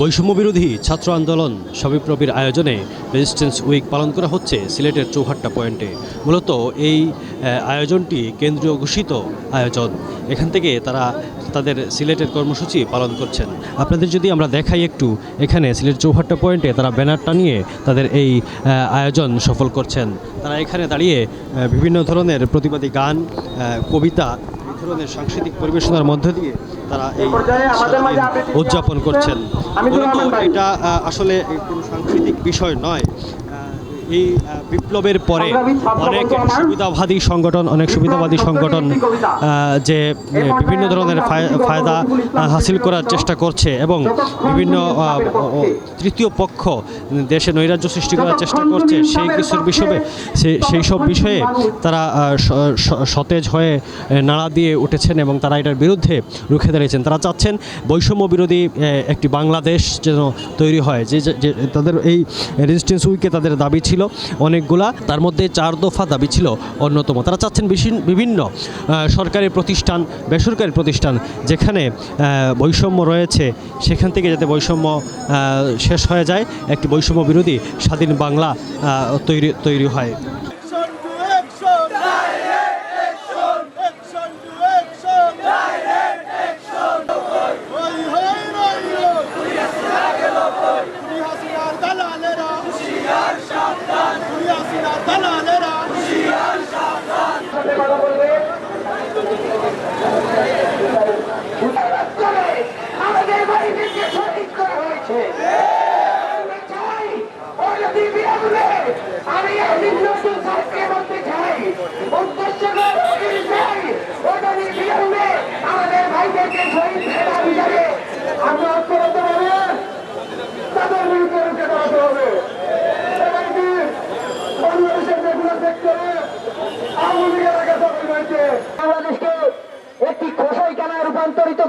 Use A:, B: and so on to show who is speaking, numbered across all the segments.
A: বৈষম্য বিরোধী ছাত্র আন্দোলন সবিপ্রবির আয়োজনে রেজিস্ট্যান্স উইক পালন করা হচ্ছে সিলেটের চৌহাট্টা পয়েন্টে। মূলত এই আয়োজনটি কেন্দ্রীয় ঘোষিত আয়োজন। এখান থেকে তারা তাদের সিলেটের কর্মসূচি পালন করছেন। আপনাদের যদি আমরা দেখাই একটু, এখানে সিলেট চৌহাট্টা পয়েন্টে তারা ব্যানার টানিয়ে তাদের এই আয়োজন সফল করছেন। তারা এখানে দাঁড়িয়ে বিভিন্ন ধরনের প্রতিবাদী গান কবিতা এই ধরনের সাংস্কৃতিক পরিবেশনার মধ্য দিয়ে তারা এই উদযাপন করছেন। মূলত এটা আসলে কোনো সাংস্কৃতিক বিষয় নয়। এই বিপ্লবের পরে অনেক সুবিধাবাদী সংগঠন অনেক সুবিধাবাদী সংগঠন যে বিভিন্ন ধরনের ফায়- ফায়দা হাসিল করার চেষ্টা করছে এবং বিভিন্ন তৃতীয় পক্ষ দেশে নৈরাজ্য সৃষ্টি করার চেষ্টা করছে সেই কিছুর বিষয়ে সে- সেই সব বিষয়ে তারা সতেজ হয়ে নাড়া দিয়ে উঠেছেন এবং তারা এটার বিরুদ্ধে রুখে দাঁড়িয়েছেন। তারা চাচ্ছেন বৈষম্য বিরোধী একটি বাংলাদেশ যেন তৈরি হয়। যে তাদের এই রেজিস্ট্যান্স উইকে তাদের দাবি ছিল অনেকগুলা, তার মধ্যে চার দফা দাবি ছিল অন্যতম। তারা চাচ্ছেন বিভিন্ন সরকারি প্রতিষ্ঠান, বেসরকারি প্রতিষ্ঠান, যেখানে বৈষম্য রয়েছে, সেখান থেকে যাতে বৈষম্য শেষ হয়ে যায়, একটি বৈষম্য বিরোধী স্বাধীন বাংলা তৈরি তৈরি হয়।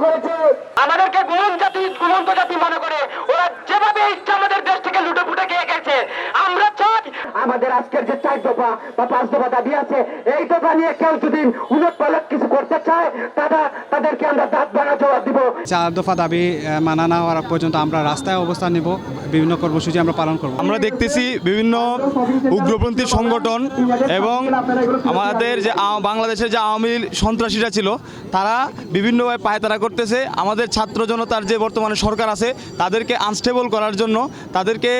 B: করেছে। আমাদেরকে গোলন জাতি গুলন্ত জাতি মনে করে। আমাদের আজকের যে চার দফা বা পাঁচ দফা দাবি আছে এই দফা নিয়ে কেউ যদি উলট পালট কিছু করতে চায় তারা তাদেরকে আমরা দাঁত বানা জবাব দিব।
C: চার দফা দাবি মানা না হওয়ার পর্যন্ত আমরা রাস্তায় অবস্থান নিব বিভিন্ন কর্মসূচি আমরা পালন করব।
D: আমরা দেখতেছি বিভিন্ন উগ্রপন্থী সংগঠন এবং আমাদের যে বাংলাদেশের যে আওয়ামী সন্ত্রাসীরা ছিল তারা বিভিন্নভাবে পায়তারা করতেছে। আমাদের ছাত্র জনতার যে বর্তমানে সরকার আছে তাদেরকে আনস্টেবল করার জন্য তাদেরকে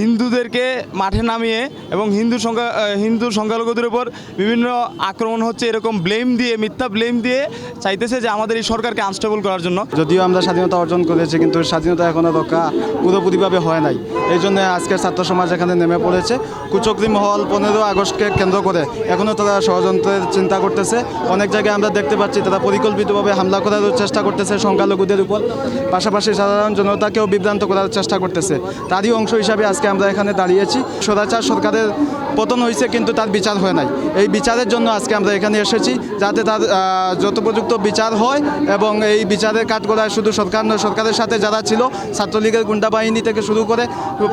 D: হিন্দুদেরকে মাঠে নামিয়ে এবং হিন্দু সংখ্যা হিন্দু সংখ্যালঘুদের উপর বিভিন্ন আক্রমণ হচ্ছে, এরকম ব্লেম দিয়ে, মিথ্যা ব্লেম দিয়ে চাইতেছে যে আমাদের এই সরকারকে আনস্টেবল করার জন্য।
C: যদিও আমরা স্বাধীনতা অর্জন করেছি, কিন্তু স্বাধীনতা এখনও রক্ষা পুরোপুরিভাবে হয় নাই। এই জন্য আজকের ছাত্র সমাজ এখানে নেমে পড়েছে। কুচক্রি মহল পনেরো আগস্টকে কেন্দ্র করে এখনও তারা ষড়যন্ত্রের চিন্তা করতেছে। অনেক জায়গায় আমরা দেখতে পাচ্ছি, তারা পরিকল্পিতভাবে হামলা করার চেষ্টা করতেছে সংখ্যালঘুদের উপর। পাশাপাশি সাধারণ জনতাকেও বিভ্রান্ত করার চেষ্টা করতেছে। তারই অংশ হিসাবে আজকে আমরা এখানে দাঁড়িয়েছি। সদাচার সরকারের পতন হয়েছে, কিন্তু তার বিচার হয় নাই। এই বিচারের জন্য আজকে আমরা এখানে এসেছি, যাতে তার যথোপযুক্ত বিচার হয় এবং এই বিচারের কাঠগড়ায় শুধু সরকার নয়, সরকারের সাথে যারা ছিল, ছাত্রলীগের গুন্ডা বাহিনী থেকে শুরু করে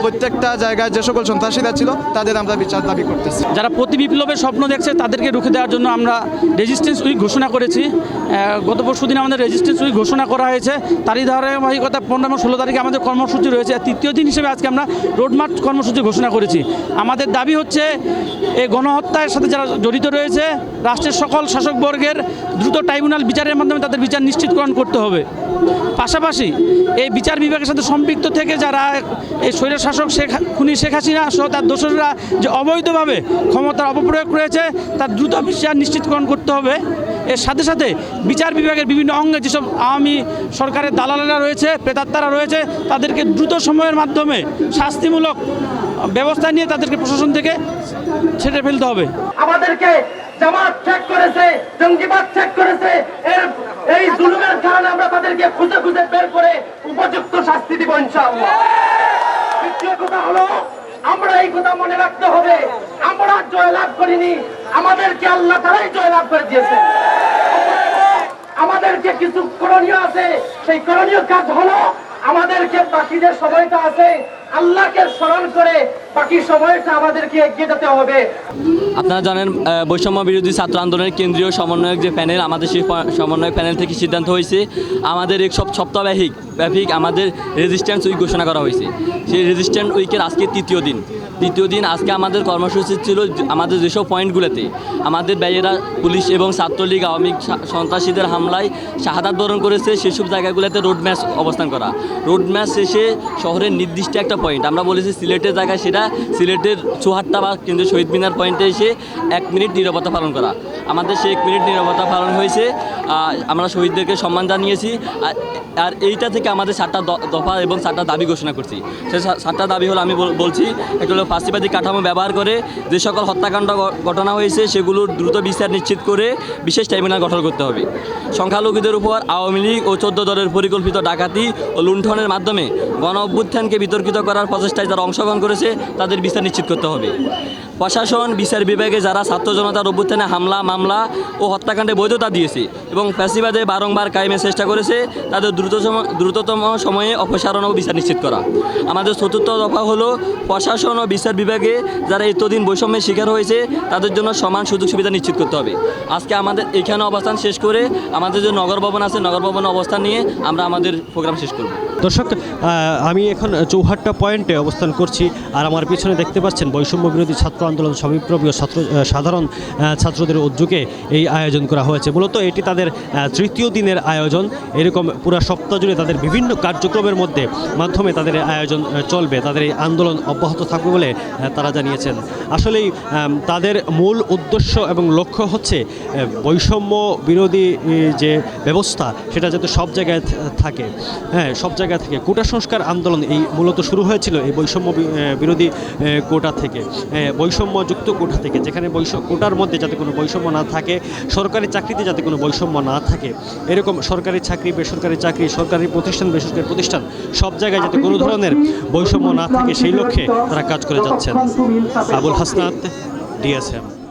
C: প্রত্যেকটা জায়গায় যে সকল সন্ত্রাসীরা ছিল, তাদের আমরা বিচার দাবি করতেছি।
E: যারা প্রতি বিপ্লবের স্বপ্ন দেখছে, তাদেরকে রুখে দেওয়ার জন্য আমরা রেজিস্ট্যান্স উইক ঘোষণা করেছি। গত পরশু দিন আমাদের রেজিস্ট্যান্স উইক ঘোষণা করা হয়েছে। তারই ধারাবাহিকতা পনেরো এবং ষোলো তারিখে আমাদের কর্মসূচি রয়েছে। তৃতীয় দিন হিসেবে আজকে আমরা রোডমার্চ কর্মসূচি ঘোষণা করেছি। আমাদের দাবি হচ্ছে, এই গণহত্যার সাথে যারা জড়িত রয়েছে, রাষ্ট্রের সকল শাসকবর্গের দ্রুত ট্রাইব্যুনাল বিচারের মাধ্যমে তাদের বিচার নিশ্চিতকরণ করতে হবে। পাশাপাশি এই বিচার বিভাগের সাথে সম্পৃক্ত থেকে যারা এই স্বৈর শাসক শেখ, খুনি শেখ হাসিনা সহ তার দোসররা যে অবৈধভাবে ক্ষমতার অপপ্রয়োগ করেছে, তার দ্রুত বিচার নিশ্চিতকরণ করতে হবে। এর সাথে সাথে বিচার বিভাগের বিভিন্ন অঙ্গে যেসব আওয়ামী সরকারের দালালেরা রয়েছে, প্রেতাত্মারা রয়েছে, তাদেরকে দ্রুত সময়ের মাধ্যমে শাস্তিমূলক ব্যবস্থা নিয়ে তাদেরকে প্রশাসন থেকে ছেড়ে ফেলতে হবে।
B: আমাদেরকে জামাত চেক করেছে, জঙ্গিবাদ চেক করেছে। এর, এই জুলুমের কারণে আমরা তাদেরকে খুঁজে খুঁজে বের করে উপযুক্ত শাস্তি দিব ইনশাআল্লাহ। দ্বিতীয় কথা হলো, আমরা এই কথা মনে রাখতে হবে, আমরা জয়লাভ করিনি, আমাদেরকে আল্লাহ তারাই জয়লাভ করে দিয়েছে। আমাদেরকে কিছু করণীয় আছে, সেই করণীয় কাজ হলো, আমাদেরকে বাকিদের সময়টা আছে আল্লাহকে স্মরণ করে বাকি সময়টা আমাদেরকে এগিয়ে যেতে হবে।
F: আপনারা জানেন বৈষম্য বিরোধী ছাত্র আন্দোলনের কেন্দ্রীয় সমন্বয়ক যে প্যানেল, আমাদের সেই সমন্বয় প্যানেল থেকে সিদ্ধান্ত হয়েছে, আমাদের এক সব সপ্তাহব্যাহিক ব্যাপিক আমাদের রেজিস্ট্যান্স উইক ঘোষণা করা হয়েছে। সেই রেজিস্ট্যান্ট উইকের আজকে তৃতীয় দিন। তৃতীয় দিন আজকে আমাদের কর্মসূচি ছিল আমাদের যেসব পয়েন্টগুলোতে, আমাদের ব্যয়েরা পুলিশ এবং ছাত্রলীগ, আওয়ামী সন্ত্রাসীদের হামলায় শাহাদাত বরণ করেছে, সেসব জায়গাগুলোতে রোড ম্যাচ অবস্থান করা। রোড ম্যাচ শেষে শহরের নির্দিষ্ট একটা পয়েন্ট আমরা বলেছি সিলেটের জায়গায় সেটা সিলেটের চুহাট্টা বা কেন্দ্রীয় শহীদ মিনার পয়েন্টে এসে এক মিনিট নিরাপত্তা পালন করা। আমাদের সেই এক মিনিট নিরাপত্তা পালন হয়েছে আমরা শহীদদেরকে সম্মান জানিয়েছি আর- এইটা থেকে আমাদের সাতটা দফা এবং সাতটা দাবি ঘোষণা করছি। সে সা- সাতটা দাবি হলো আমি বলছি, একটা ফাঁসিবাদী কাঠামো ব্যবহার করে যে সকল হত্যাকাণ্ড ঘটনা হয়েছে সেগুলোর দ্রুত বিচার নিশ্চিত করে বিশেষ ট্রাইব্যুনাল গঠন করতে হবে। সংখ্যালঘুদের উপর আওয়ামী লীগ ও চোদ্দ দলের পরিকল্পিত ডাকাতি ও লুণ্ঠনের মাধ্যমে গণ অভ্যুত্থানকে বিতর্কিত করার প্রচেষ্টায় যারা অংশগ্রহণ করেছে, তাদের বিচার নিশ্চিত করতে হবে। প্রশাসন, বিচার বিভাগে যারা ছাত্র জনতার অভ্যুত্থানে হামলা, মামলা ও হত্যাকাণ্ডে বৈধতা দিয়েছে এবং ফ্যাসিবাদে বারংবার কায়েমের চেষ্টা করেছে, তাদের দ্রুততম দ্রুততম সময়ে অপসারণ ও বিচার নিশ্চিত করা। আমাদের চতুর্থ দফা হলো প্রশাসন ও বিচার বিভাগে যারা এতদিন বৈষম্যের শিকার হয়েছে, তাদের জন্য সমান সুযোগ সুবিধা নিশ্চিত করতে হবে। আজকে আমাদের এখানে অবস্থান শেষ করে আমাদের যে নগর ভবন আছে, নগর ভবনে অবস্থান নিয়ে আমরা আমাদের প্রোগ্রাম শেষ করব।
A: দর্শক আমি এখন চৌহাট্টা পয়েন্টে অবস্থান করছি আর আমার পিছনে দেখতে পাচ্ছেন বৈষম্য বিরোধী ছাত্র আন্দোলন সবিপ্লবীয় ছাত্র সাধারণ ছাত্রদের উদ্যোগে এই আয়োজন করা হয়েছে। মূলত এটি তাদের তৃতীয় দিনের আয়োজন। এরকম পুরো সপ্তাহ জুড়ে তাদের বিভিন্ন কার্যক্রমের মধ্যে মাধ্যমে তাদের আয়োজন চলবে। তাদের এই আন্দোলন অব্যাহত থাকবে বলে তারা জানিয়েছেন। আসলেই তাদের মূল উদ্দেশ্য এবং লক্ষ্য হচ্ছে বৈষম্য বিরোধী যে ব্যবস্থা, সেটা যাতে সব জায়গায় থাকে। হ্যাঁ সব জায়গায় থেকে কোটা সংস্কার আন্দোলন এই মূলত শুরু হয়েছিল এই বৈষম্য বিরোধী কোটা থেকে। বৈষম্যযুক্ত কোটা থেকে যেখানে বৈষ কোটার মধ্যে যাতে কোনো বৈষম্য না থাকে সরকারি চাকরিতে যাতে কোনো বৈষম্য না থাকে এরকম সরকারি চাকরি বেসরকারি চাকরি সরকারি প্রতিষ্ঠান বেসরকারি প্রতিষ্ঠান সব জায়গায় যাতে কোনো ধরনের বৈষম্য না থাকে সেই লক্ষ্যে তারা কাজ করে যাচ্ছেন। আবুল হাসনাত ডিএসএম।